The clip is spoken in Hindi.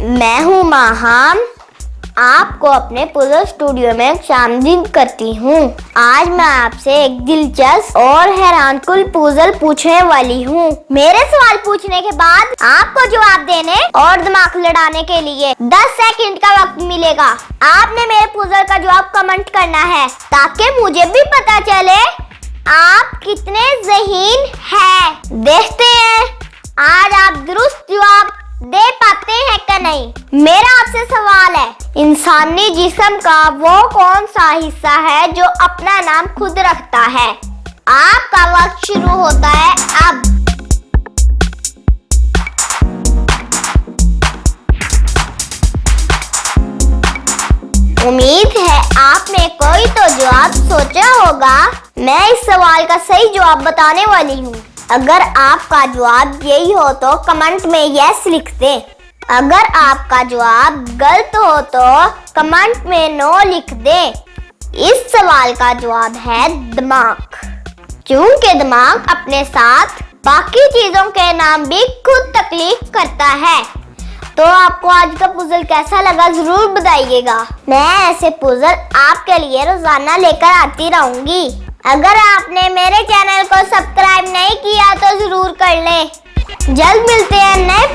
मैं हूँ माहाम आपको अपने पुजल स्टूडियो में शामिल करती हूँ। आज मैं आपसे एक दिलचस्प और हैरानकुल पुजल पूछने वाली हूँ। मेरे सवाल पूछने के बाद आपको जवाब देने और दिमाग लड़ाने के लिए 10 सेकंड का वक्त मिलेगा। आपने मेरे पुजल का जवाब कमेंट करना है, ताकि मुझे भी पता चले आप कितने जहीन हैं। देखते हैं। आज आप दुरुस्त जवाब मेरा आपसे सवाल है, इंसानी जिस्म का वो कौन सा हिस्सा है जो अपना नाम खुद रखता है? आपका वक्त शुरू होता है अब। उम्मीद है आपने कोई तो जवाब सोचा होगा। मैं इस सवाल का सही जवाब बताने वाली हूँ। अगर आपका जवाब यही हो तो कमेंट में यस लिख दें। अगर आपका जवाब गलत हो तो कमेंट में नो लिख दें। इस सवाल का जवाब है दिमाग। क्योंकि दिमाग अपने साथ बाकी चीज़ों के नाम भी खुद तकलीफ़ करता है तो आपको आज का पुजल कैसा लगा ज़रूर बताइएगा। मैं ऐसे पुजल आपके लिए रोज़ाना लेकर आती रहूँगी। अगर आपने मेरे चैनल को सब्सक्राइब नहीं किया तो ज़रूर कर ले। जल्द मिलते हैं नए